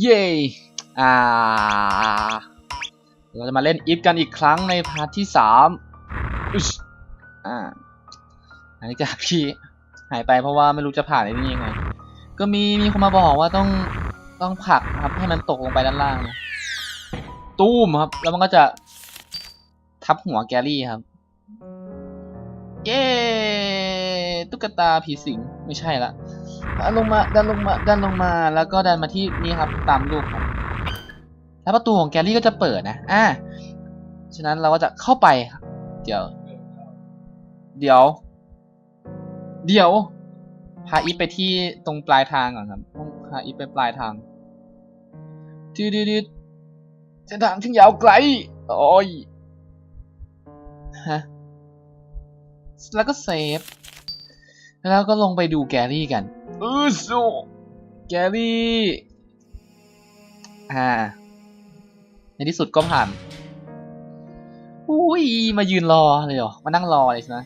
เย้อ่า เราจะมาเล่นอีฟกันอีกครั้งในพาร์ทที่สามอึชอ่าหลังจากที่หายไปเพราะว่าไม่รู้จะผ่านไอ้นี่ยังไง ก็มีมีคนมาบอกว่าต้องต้องผลักครับให้มันตกลงไปด้านล่างนะตู้มครับ แล้วมันก็จะทับหัวแกรี่ครับ เย้ตุ๊กตาผีสิงไม่ใช่ละ ดันลงมาดันลงมาดันลงมาแล้วก็ดันมาที่นี่ครับตามรูปครับแล้วประตูของแกลลี่ก็จะเปิดนะอ่าฉะนั้นเราก็จะเข้าไปเดี๋ยว เดี๋ยว เดี๋ยวพาอีไปที่ตรงปลายทางก่อนครับต้องพาอีไปปลายทางดืดดดเส้นทางที่ยาวไกลโอ้ยฮะแล้วก็เซฟแล้วก็ลงไปดูแกรี่กัน อือสูแกรี่อ่า ในที่สุดก็ผ่านอุ้ยมายืนรอเลยเหรอ มานั่งรอเลยใช่ไหม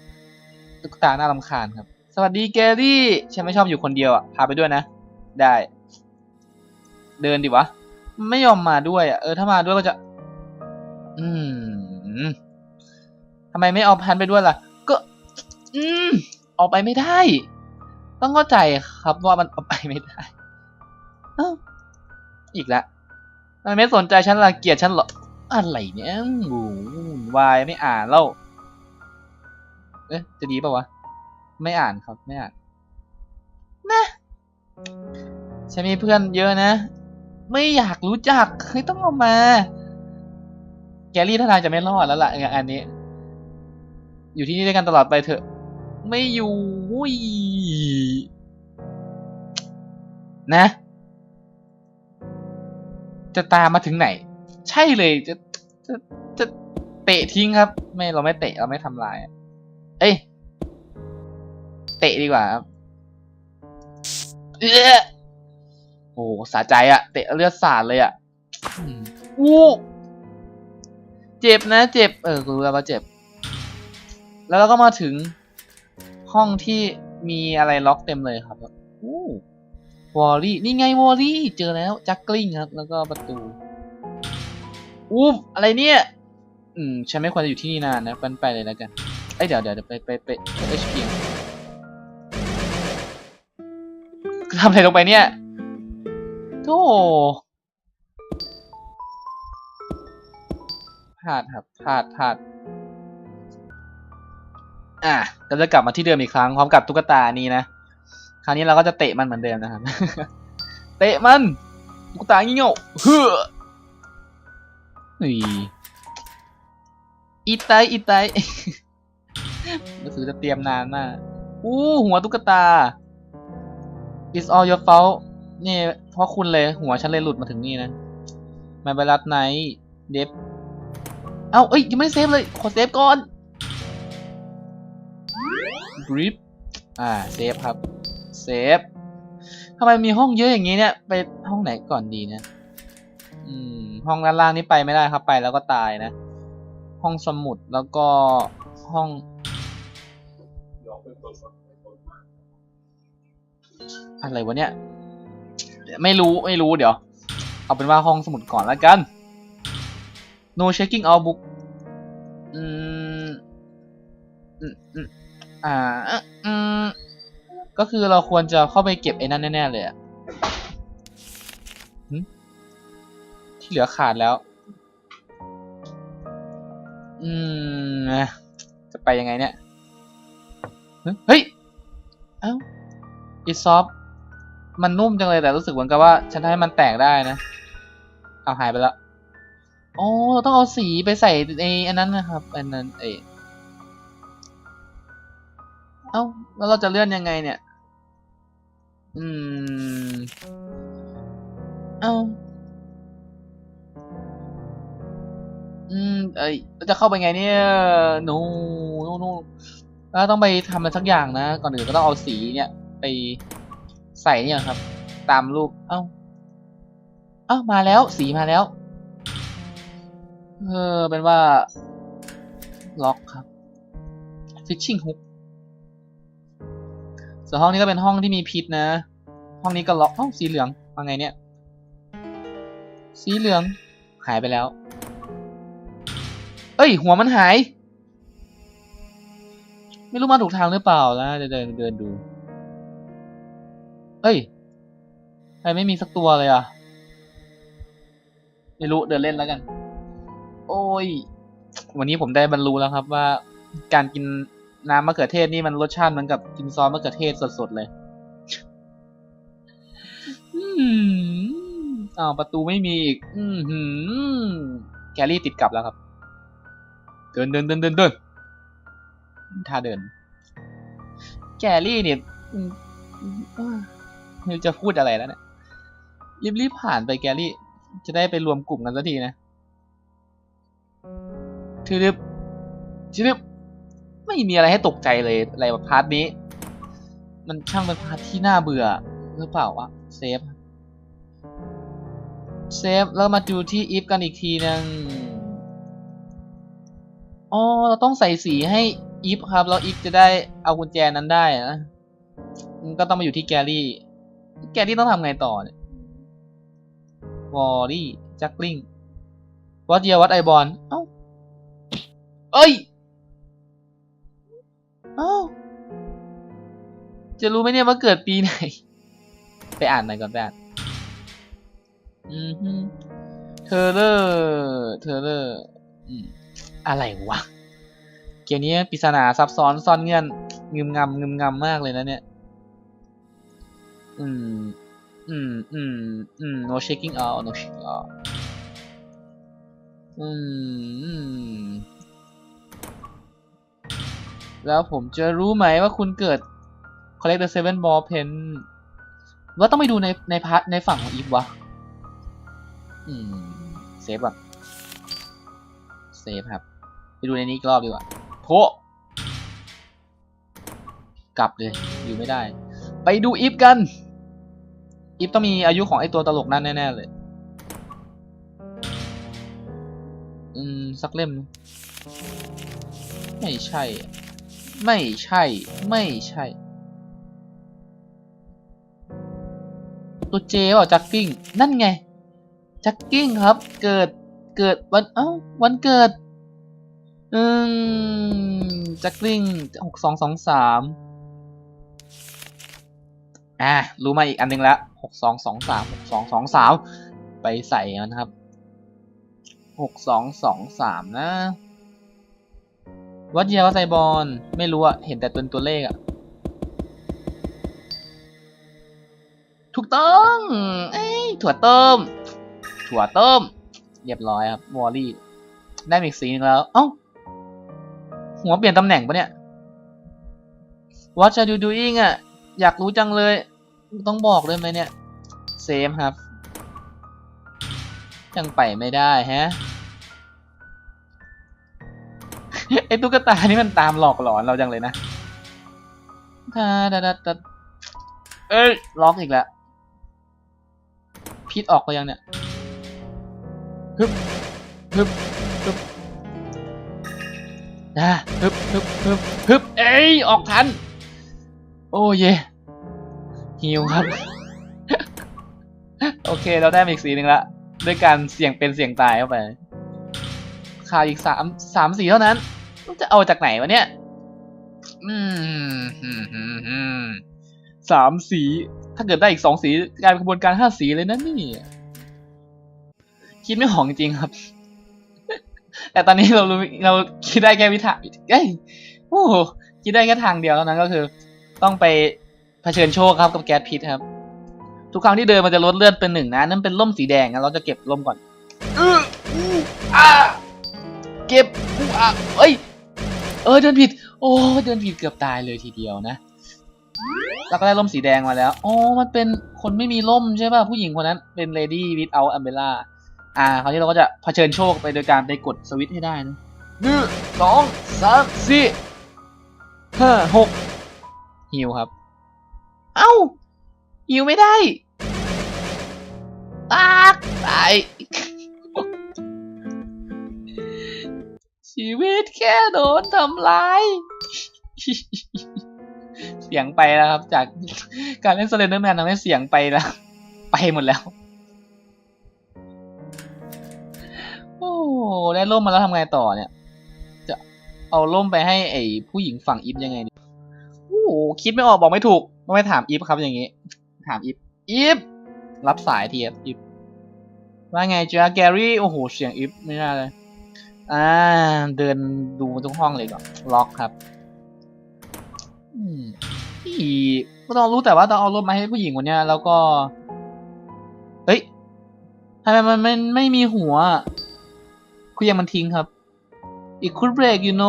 ตุ๊กตาหน่ารำคาญครับ สวัสดีแกรี่ ฉันไม่ชอบอยู่คนเดียวอะ พาไปด้วยนะ ได้ เดินดิวะ ไม่ยอมมาด้วยอะ เออ ถ้ามาด้วยก็จะ อืมทำไมไม่เอาพันไปด้วยล่ะ ก็ อืม ออกไปไม่ได้ ต้องเข้าใจครับว่ามันออกไปไม่ได้ออีกแล้วทำไมไม่สนใจฉันละเกียดฉันเหรออะไรเนี่ยโอ้โหวายไม่อ่านแล้วเอ๊ะจะดีป่าวะ ไม่อ่านครับไม่อ่านนะฉันมีเพื่อนเยอะนะ ไม่อยากรู้จักไม่ต้องเอามา แกรี่ท่าทางจะไม่รอดแล้วล่ะงานอันนี้ อยู่ที่นี่ด้วยกันตลอดไปเถอะ ไม่อยู่อุ้ยนะ จะตามมาถึงไหน ใช่เลยจะจะจะเตะทิ้งครับ ไม่เราไม่เตะเราไม่ทำลาย เอ้ยเตะดีกว่าครับเอ้อโอ้สะใจอะเตะเลือดสาดเลยอะอืมอู้เจ็บนะ เจ็บ เออกูรู้แล้วว่าเจ็บ แล้วเราก็มาถึง ห้องที่มีอะไรล็อกเต็มเลยครับวอลลี่นี่ไงวอลลี่เจอแล้วจักกลิ้งครับ แล้วก็ประตูอู้อะไรเนี่ย อืมฉันไม่ควรจะอยู่ที่นี่นานนะไปไปเลยแล้วกันเอ้ยเดี๋ยวเดี๋ยวไปไปไปเอชพีทำอะไรลงไปเนี่ยโธ่พลาดครับพลาดพลาด อะเราจะกลับมาที่เดิมอีกครั้งพร้อมกับตุ๊กตานี้นะคราวนี้เราก็จะเตะมันเหมือนเดิมนะครับ เตะมันตุ๊กตางี้เง่เฮ้ออีไตอีไตหนังสือจะเตรียมนานมากอู้หัวตุ๊กตา It's all your fault นี่เพราะคุณเลยหัวฉันเลยหลุดมาถึงนี่นะมาไปรัดไนเดฟเอ้าเอ้ยยังไม่ได้เซฟเลย ขอเซฟก่อน กริปอ่าเซฟครับเซฟทำไมมีห้องเยอะอย่างนี้เนี่ยไปห้องไหนก่อนดีเนี่ยอืมห้องด้านล่างนี่ไปไม่ได้ครับไปแล้วก็ตายนะ ห้องสมุดแล้วก็ห้องอะไรวะเนี่ย ไม่รู้ไม่รู้เดี๋ยว เอาเป็นว่าห้องสมุดก่อนแล้วกัน no checking out book อืมอืม อ่าอืมก็คือเราควรจะเข้าไปเก็บไอ้นั่นแน่ๆเลยอะที่เหลือขาดแล้ว อืม จะไปยังไงเนี่ย เฮ้ย เอ้าอีซอฟมันนุ่มจังเลยแต่รู้สึกเหมือนกับว่า ฉันให้มันแตกได้นะ เอาหายไปแล้ว อ๋อ เราต้องเอาสีไปใส่ในอันนั้นนะครับ อันนั้น เออ เอ้า แล้วเราจะเลื่อนยังไงเนี่ย อืม เอ้า อืม เอ้ยเราจะเข้าไปไงเนี่ย หนูหนูหนูแล้วต้องไปทำอะไรสักอย่างนะ ก่อนอื่นก็ต้องเอาสีเนี่ย ไปใส่เนี่ยครับ ตามรูป เอ้า เอ้า มาแล้ว สีมาแล้ว เออ เป็นว่า ล็อกครับ fishing hook ส่วนห้องนี้ก็เป็นห้องที่มีพิษนะ ห้องนี้ก็ล็อกเอ้าสีเหลืองมาไงเนี่ย สีเหลืองหายไปแล้ว เอ้ย หัวมันหาย ไม่รู้มาถูกทางหรือเปล่านะเดินเดินเดินดู เอ้ยทำไมไม่มีสักตัวเลยอะ ไม่รู้เดินเล่นแล้วกัน โอ้ย วันนี้ผมได้บรรลุแล้วครับว่าการกิน น้ำมะเขือเทศนี่มันรสชาติเหมือนกับกินซอสมะเขือเทศสดๆเลยอืมอ้าวประตูไม่มีอีกอืมหืมแกรี่ติดกลับแล้วครับ เดินเดินเดินเดินเดินท่าเดิน แกรี่เนี่ยอืมอืมไม่รู้จะพูดอะไรแล้วเนี่ยรีบๆผ่านไปแกรี่ จะได้ไปรวมกลุ่มกันสักทีนะทืดึบทืดึบ ไม่มีอะไรให้ตกใจเลยอะไรแบบพาร์ทนี้ มันช่างเป็นพาร์ทที่น่าเบื่อหรือเปล่าวะเซฟเซฟแล้วมาดูที่อีฟกันอีกทีนึงอ๋อเราต้องใส่สีให้อีฟครับแล้วอีฟจะได้เอากุญแจนั้นได้นะมันก็ต้องมาอยู่ที่แกรี่ แกรี่ต้องทำไงต่อเนี่ยวอลลี่จักลิงวัดเยียวัดไอบอลเอ้าเอ้ย อ้าจะรู้ไหมเนี่ยว่าเกิดปีไหน ไปอ่านหน่อยก่อนไปอ่านอืมเทเลอร์เทเลอร์อะไรวะ เกมนี้ปริศนาซับซ้อนซ่อนเงื่อนงึมงำงึมงำมากเลยนะเนี่ย อืม อืม อืม อืม no shaking out no shaking out อืมอืม แล้วผมจะรู้ไหมว่าคุณเกิด collect the seven ball pen ว่าต้องไปดูในในพาร์ทในฝั่งของอีฟวะ อืม เซฟก่อนเซฟครับ ไปดูในนี้อีกรอบดีกว่าโถกลับเลยอยู่ไม่ได้ ไปดูอีฟกัน อีฟต้องมีอายุของไอตัวตลกนั่นแน่ ๆ เลย อืม สักเล่ม ไม่ใช่ ไม่ใช่ ไม่ใช่ ตัวเจว่าจักกิ้ง นั่นไง จักกิ้งครับ เกิด เกิดวัน เอ้า วันเกิด อืม จักกิ้งหกสองสองสามอะ รู้มาอีกอันหนึงแล้วหกสองสองสามหกสองสองสามไปใส่มันครับหกสองสองสามนะ วัดเยียวัดไซบอลไม่รู้อะเห็นแต่ตัวตัวเลขอะถูกต้องเอ้ยถั่วต้ม ถั่วต้ม เรียบร้อยครับวอลลี่ได้อีกสีหนึงแล้ว เอ้า หัวเปลี่ยนตำแหน่งปะเนี่ย What are you doing อะอยากรู้จังเลย ต้องบอกเลยไหมเนี่ย เซมครับ ยังไปไม่ได้ฮะ ไอ้ตุ๊กตานี่มันตามหลอกหลอนเราจังเลยนะทาดาดาดาเอ้ยล็อกอีกแล้วพิษออกไปยังเนี่ยฮึบฮึบฮึบอ่าฮึบฮึบฮึบฮึบเอ้ยออกทัน โอ้เยฮิวครับ โอเคเราได้มาอีกสีหนึ่งละด้วยการเสี่ยงเป็นเสี่ยงตายเข้าไปขาดอีกสามสามสีเท่านั้น จะเอาจากไหนวะเนี่ยอืมอืมอืมอืมสามสี ถ้าเกิดได้อีกสองสีกลายเป็นกระบวนการห้าสีเลยนะนี่ คิดไม่หองจริงๆครับ แต่ตอนนี้เรารู้เราคิดได้แค่วิธีเอ้ยโอ้โหคิดได้แค่ทางเดียวแล้วนั้นก็คือ ต้องไปเผชิญโชคครับกับแก๊สพิษครับ ทุกครั้งที่เดินมันจะลดเลือดเป็นหนึ่งนะนั่นเป็นร่มสีแดงนะเราจะเก็บร่มก่อนเอออู้อ่าเก็บอู้อะเอ้ย เออเดินผิด โอ้เดินผิดเกือบตายเลยทีเดียวนะเราก็ได้ร่มสีแดงมาแล้วอ๋อมันเป็นคนไม่มีร่มใช่ป่ะผู้หญิงคนนั้นเป็น lady without umbrella อ่าคราวนี้เราก็จะเผชิญโชคไปโดยการไปกดสวิตช์ให้ได้นะหนึ่งสองสามสี่ห้าหกฮิวครับ เอ้าฮิวไม่ได้ตากตาย ชีวิตแค่โดนทำร้าย เสียงไปแล้วครับ จากการเล่นสเลนเดอร์แมนทำให้เสียงไปแล้ว ไปหมดแล้ว โอ้ได้ร่มมาแล้วทำไงต่อเนี่ย จะเอาร่มไปให้ไอ้ผู้หญิงฝั่งอีฟยังไงดีโอ้คิดไม่ออกบอกไม่ถูกต้องไปถามอีฟครับอย่างงี้ ถามอีฟอีฟรับสายทีอีฟว่าไงจ้าแกรี่ โอ้โห เสียงอีฟไม่น่าเลย อ่า เดินดูทุกห้องเลยก่อนล็อกครับอืมพี่ก็ต้องรู้แต่ว่าต้องเอารถมาให้ผู้หญิงคนเนี้ย แล้วก็ เฮ้ยทำไมมันไม่ไม่มีหัว คุยยังมันทิ้งครับ อีกคุณเบรกอยู่โน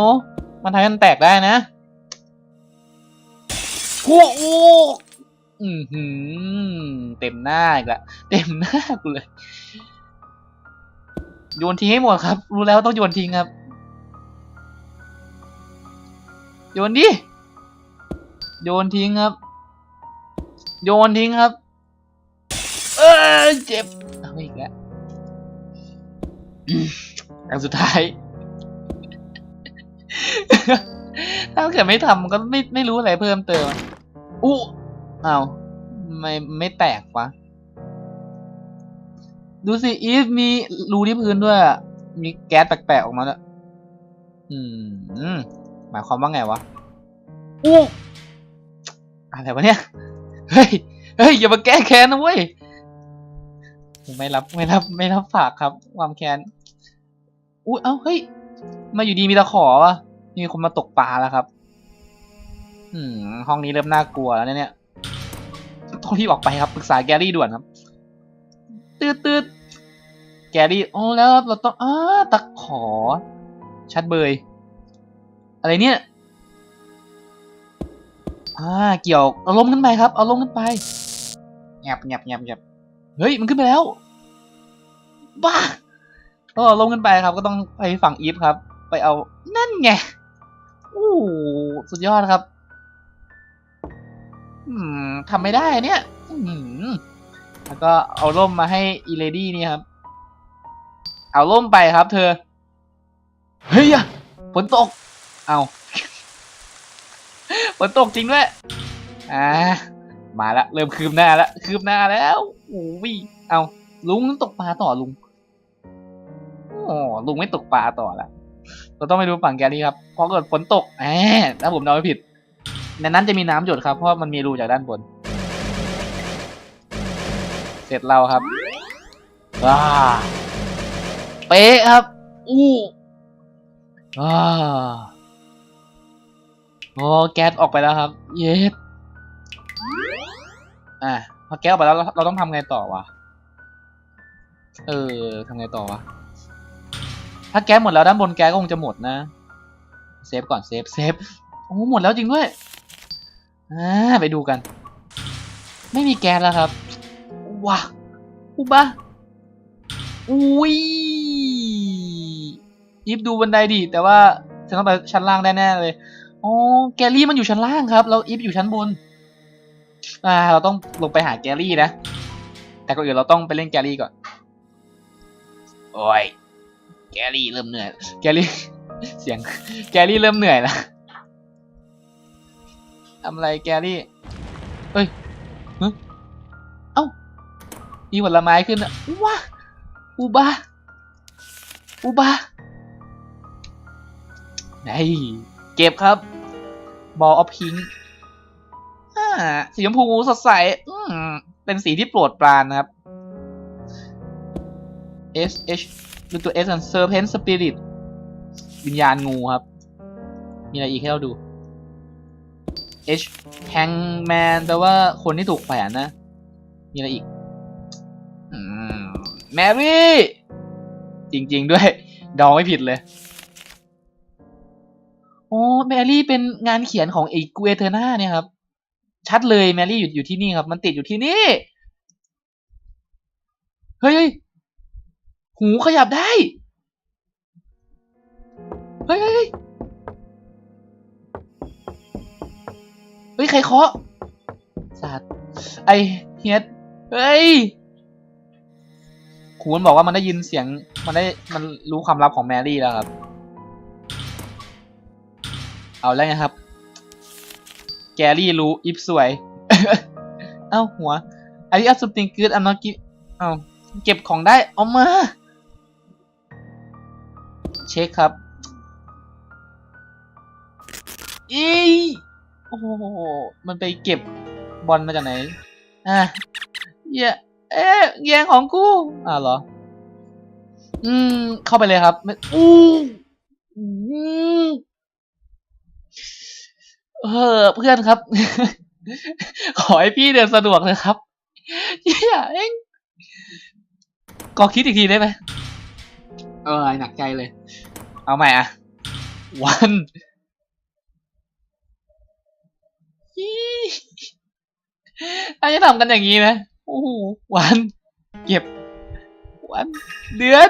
มันทำให้มันแตกได้นะโอ้โอือหือเต็มหน้าอีกละเต็มหน้ากูเลย โยนทิ้งให้หมดครับ รู้แล้วต้องโยนทิ้งครับ โยนดิ โยนทิ้งครับ โยนทิ้งครับ เออเจ็บเอาอีกแล้วอันสุดท้าย ถ้าเกิดไม่ทำก็ไม่ไม่รู้อะไรเพิ่มเติมอะอู้อ้าไม่ไม่แตกวะ ดูสิอีฟมีรูที่พื้นด้วยอะมีแก๊สแปลกๆออกมาด้วยอืมอืมหมายความว่าไงวะอู้อะไรวะเนี่ย เฮ้ย เฮ้ย อย่ามาแก้แค้นนะเว้ย ไม่รับ ไม่รับ ไม่รับฝากครับ ความแค้น อุ้ยเอ้า เฮ้ย มาอยู่ดีมีตะขอวะมีคนมาตกปลาแล้วครับ อืม ห้องนี้เริ่มน่ากลัวแล้วเนี่ย ต้องรีบออกไปครับ ปรึกษาแกรี่ด่วนครับ ตืดตืดแกรี่โอ้แล้วเราต้องอ้าตะขอ ชัดเบย อะไรเนี่ยอ่าเกี่ยวเอาลมขึ้นไปครับ เอาลมขึ้นไปแงบแงบแงบแงบเฮ้ยมันขึ้นไปแล้ว บ้าต้องเอาลมขึ้นไปครับ ก็ต้องไปฝั่งอีฟครับ ไปเอานั่นไงโอ้สุดยอดครับ อืมทำไม่ได้เนี่ย อืม แล้วก็เอาร่มมาให้อีเลดี้นี่ครับ เอาร่มไปครับ เธอ เฮ้ยอะฝนตก เอาฝนตกจริงด้วย อ่า มาละ เริ่มคืบหน้าละ คืบหน้าแล้วโอ้ยเอาลุงตกปลาต่อลุงโอ้ลุงไม่ตกปลาต่อละเราต้องไปดูฝั่งแกรี่ครับพอเกิดฝนตกแหมถ้าผมเดาไม่ผิดในนั้นจะมีน้ำหยดครับ เพราะมันมีรูจากด้านบน ร็จเราครับว้าเป๊ะครับอู้ว้าโอ้แก๊สออกไปแล้วครับ เย็ดอะพอแก๊สออกไปแล้วเราเราต้องทำไงต่อวะเออทำไงต่อวะถ้าแก๊สหมดแล้วด้านบนแก๊สก็คงจะหมดนะเซฟก่อนเซฟเซฟโอ้หมดแล้วจริงด้วยอ่าไปดูกัน ไม่มีแก๊สแล้วครับ ว้าอุบะอุ้ยยิบดูบันไดดิแต่ว่าฉันต้องไปชั้นล่างแน่ๆเลยอ๋อแกรี่มันอยู่ชั้นล่างครับ แล้วอีฟอยู่ชั้นบน อ่า เราต้องลงไปหาแกรี่นะ แต่ก่อนอื่นเราต้องไปเล่นแกรี่ก่อน โอ้ย แกรี่เริ่มเหนื่อย แกรี่ เสียง แกรี่เริ่มเหนื่อยแล้วทำอะไรแกรี่เฮ้ย มีผลไม้ขึ้นอะว้าอูบาอูบาไหนเก็บครับบอลออฟพิงสีชมพูสดใสเป็นสีที่โปรดปรานนะครับ S H ดูตัว S กัน Serpent Spirit วิญญาณงูครับ มีอะไรอีกให้เราดู H Hangman แปลว่าคนที่ถูกแขวนนะ มีอะไรอีก แมรี่ จริง ๆ ด้วยเดาไม่ผิดเลย โอ้แมรี่เป็นงานเขียนของไอ้กูเอเทอร์นาเนี่ยครับ ชัดเลยแมรี่อยู่อยู่ที่นี่ครับ มันติดอยู่ที่นี่ เฮ้ย หูขยับได้ เฮ้ย เฮ้ยเฮ้ยใครเคาะสัตว์ไอเฮียดเฮ้ย ครูมันบอกว่ามันได้ยินเสียง มันได้มันรู้ความลับของแมรี่แล้วครับ เอาแล้วไงครับ แกรี่รู้อิฟสวย เอ้าหัวอันนี้อัศติงกืดอันนอกิเอ้าเก็บของได้เอามา เช็คครับอีโอ้โห มันไปเก็บบอลมาจากไหน อะเย่ เอ๊ะแย่งของกูอ่าเหรอ อืม เข้าไปเลยครับไม่อู้อืมเออเพื่อนครับ ขอให้พี่เดินสะดวกนะครับอย่าเองก็คิดอีกทีได้ไหมเออหนักใจเลย เอาใหม่อะ วันยี่อันจะทำกันอย่างนี้ไหมโอ้โหวันเก็บ วันเดือน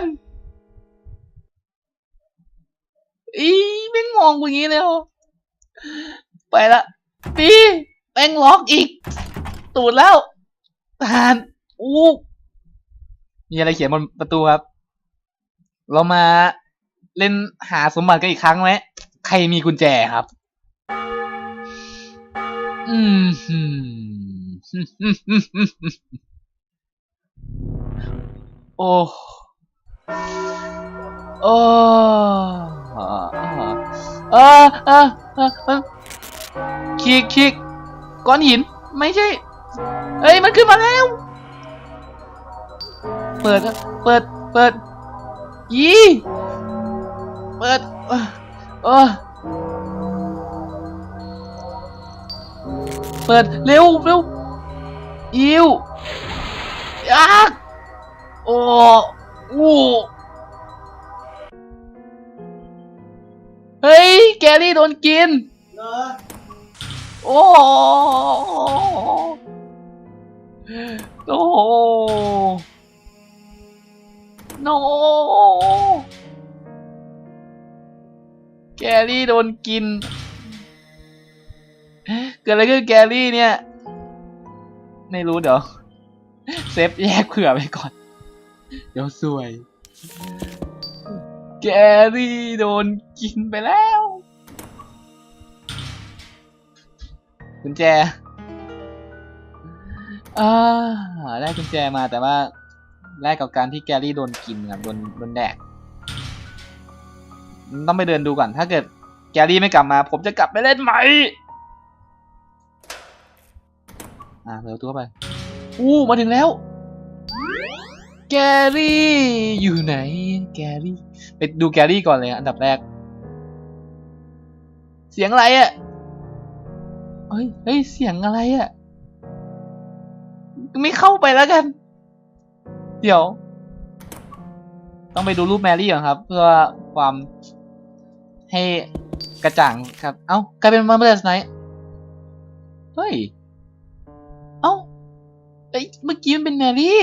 อีแม่งมองกูงนี้เลยไปละปีแม่งล็อกอีก ตูดแล้วทานอู้มีอะไรเขียนบนประตูครับ เรามาเล่นหาสมบัติกันอีกครั้งไหมใครมีกุญแจครับ อืม โอ้ โอ้อ่าอาอ่อ่าอ่าคิกคิกก้อนหิน ไม่ใช่ เอ้ย มันขึ้นมาแล้ว เปิด เปิด เปิด ยีเปิดออเออเปิด เร็วเร็ว อิวยักโอ้โอ้เฮ้ย แกรี่โดนกิน เหรอโอ้โหโอ้โหโนแกรี่โดนกิน เกิดอะไรขึ้นแกรี่เนี่ย ไม่รู้เดี๋ยว เซฟแยกเผื่อไปก่อน เดี๋ยวซวย แกรี่โดนกินไปแล้วกุญแจอ่าได้กุญแจมาแต่ว่าแลกกับการที่แกรี่โดนกินครับโดนโดนแดกต้องไปเดินดูก่อน ถ้าเกิดแกรี่ไม่กลับมา ผมจะกลับไปเล่นใหม่ อ่าเร็วตัวไป อู้มาถึงแล้ว แกรี่อยู่ไหน แกรี่ไปดูแกรี่ก่อนเลยอันดับแรก เสียงอะไรอะ่ะเฮ้ยเฮ้ยเสียงอะไรอะ่ะ ไม่เข้าไปแล้วกัน เดี๋ยว ต้องไปดูรูปแมรี่ก่อนครับ เพื่อความให้กระจ่างครับ เอ้ากลายเป็นมาเมอร์สไนเฮ้ย เอ้ยเมื่อกี้มันเป็นแมรี่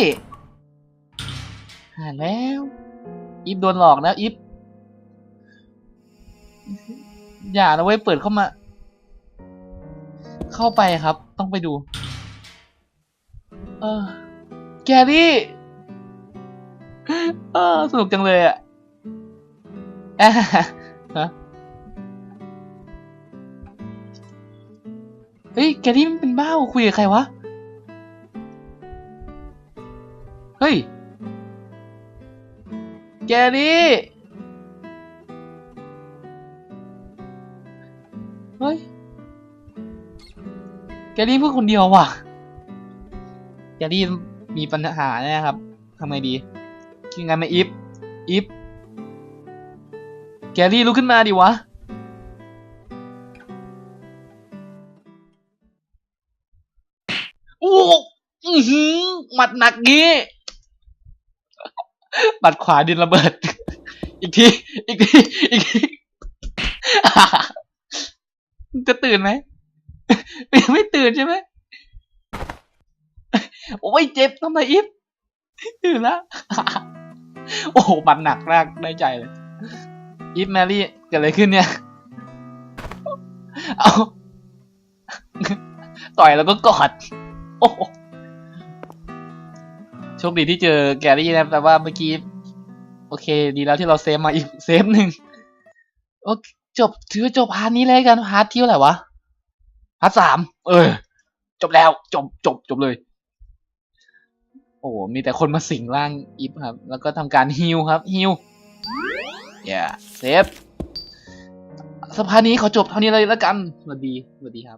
หาแล้ว อีฟโดนหลอกแล้วอีฟอย่านะเว้ยเปิดเข้ามา เข้าไปครับ ต้องไปดู เออ แกรี่เออสนุกจังเลยอะ่ะฮะเฮ้ยแกรี่มันเป็นบ้าคุยกับใครวะ เฮ้ย แกรี่เฮ้ย แกรี่พูดคนเดียวว่ะ แกรี่มีปัญหาแน่ครับทำไงดีกินงานมาอีฟอีฟแกรี่ลุกขึ้นมาดิวะ โอ้อือหือหมัดหนักงี้ บัดขวาดินระเบิด อีกที อีกที อีกทีจะตื่นไหมยังไม่ตื่นใช่ไหม โอ้ยเจ็บทำไมอีฟตื่นแล้วโอ้โหมันหนักมากได้ใจเลยอีฟแมรี่เกิดอะไรขึ้นเนี่ย เอา ต่อยแล้วก็กอด โอ้ โชคดีที่เจอแกรี่นะแต่ว่าเมื่อกี้ โอเค ดีแล้วที่เราเซฟมาอีกเซฟหนึ่งโอเคจบถือจบพาร์ทนี้เลยกันพาร์ทที่เท่าไหร่วะพาร์ทสามเออ จบแล้วจบจบจบเลย โอ้มีแต่คนมาสิงร่างอีฟครับ แล้วก็ทำการฮิลครับฮิลอย่าเซฟสภานี้ขอจบเท่านี้เลยแล้วกันสวัสดีสวัสดีครับ